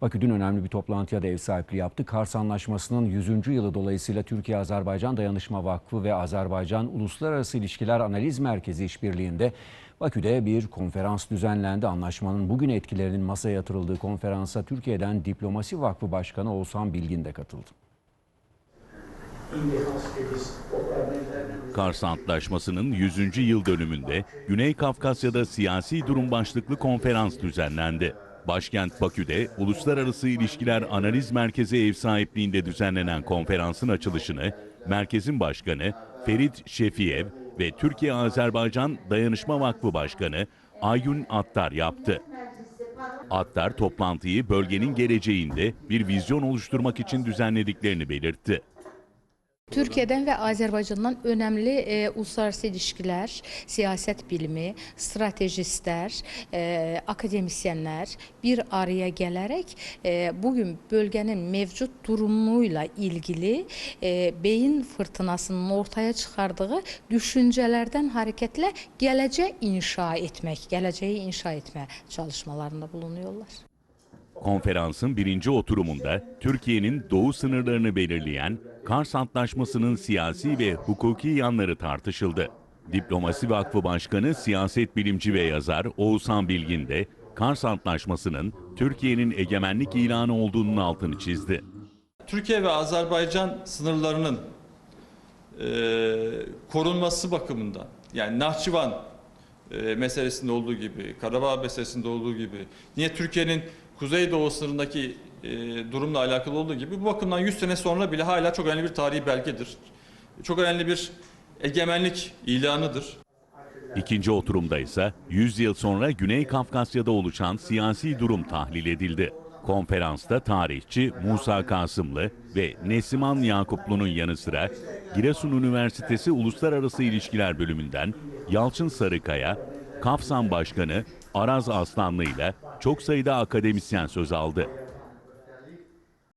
Bakü dün önemli bir toplantıya da ev sahipliği yaptı. Kars Anlaşması'nın 100. yılı dolayısıyla Türkiye-Azerbaycan Dayanışma Vakfı ve Azerbaycan Uluslararası İlişkiler Analiz Merkezi işbirliğinde Bakü'de bir konferans düzenlendi. Anlaşmanın bugün etkilerinin masaya yatırıldığı konferansa Türkiye'den Diplomasi Vakfı Başkanı Oğuzhan Bilgin de katıldı. Kars Antlaşması'nın 100. yıl dönümünde Güney Kafkasya'da siyasi durum başlıklı konferans düzenlendi. Başkent Bakü'de Uluslararası İlişkiler Analiz Merkezi ev sahipliğinde düzenlenen konferansın açılışını merkezin başkanı Ferit Şefiyev ve Türkiye-Azerbaycan Dayanışma Vakfı Başkanı Ayun Attar yaptı. Attar toplantıyı bölgenin geleceğinde bir vizyon oluşturmak için düzenlediklerini belirtti. Türkiyədən və Azərbaycandan önəmli e, uluslararası ilişkilər, siyasət bilimi, strategistlər, e, akademisyenlər bir araya gələrək e, bu gün bölgənin mövcud durumu ilə ilgili e, beyin fırtınasının ortaya çıxardığı düşüncələrdən hərəkətlə gələcək inşa etmək, gələcəyi inşa etmə çalışmalarında bulunuyorlar. Konferansın birinci oturumunda Türkiye'nin doğu sınırlarını belirleyen Kars Antlaşması'nın siyasi ve hukuki yanları tartışıldı. Diplomasi Vakfı Başkanı, siyaset bilimci ve yazar Oğuzhan Bilgin de Kars Antlaşması'nın Türkiye'nin egemenlik ilanı olduğunun altını çizdi. Türkiye ve Azerbaycan sınırlarının e, korunması bakımından yani Nahçıvan e, meselesinde olduğu gibi, Karabağ meselesinde olduğu gibi, niye Türkiye'nin kuzeydoğu sınırındaki e, durumla alakalı olduğu gibi bu bakımdan 100 sene sonra bile hala çok önemli bir tarihi belgedir. Çok önemli bir egemenlik ilanıdır. İkinci oturumda ise 100 yıl sonra Güney Kafkasya'da oluşan siyasi durum tahlil edildi. Konferansta tarihçi Musa Kasımlı ve Nesiman Yakuplu'nun yanı sıra Giresun Üniversitesi Uluslararası İlişkiler Bölümünden Yalçın Sarıkaya, Kafsan Başkanı Araz Aslanlı ile çok sayıda akademisyen söz aldı.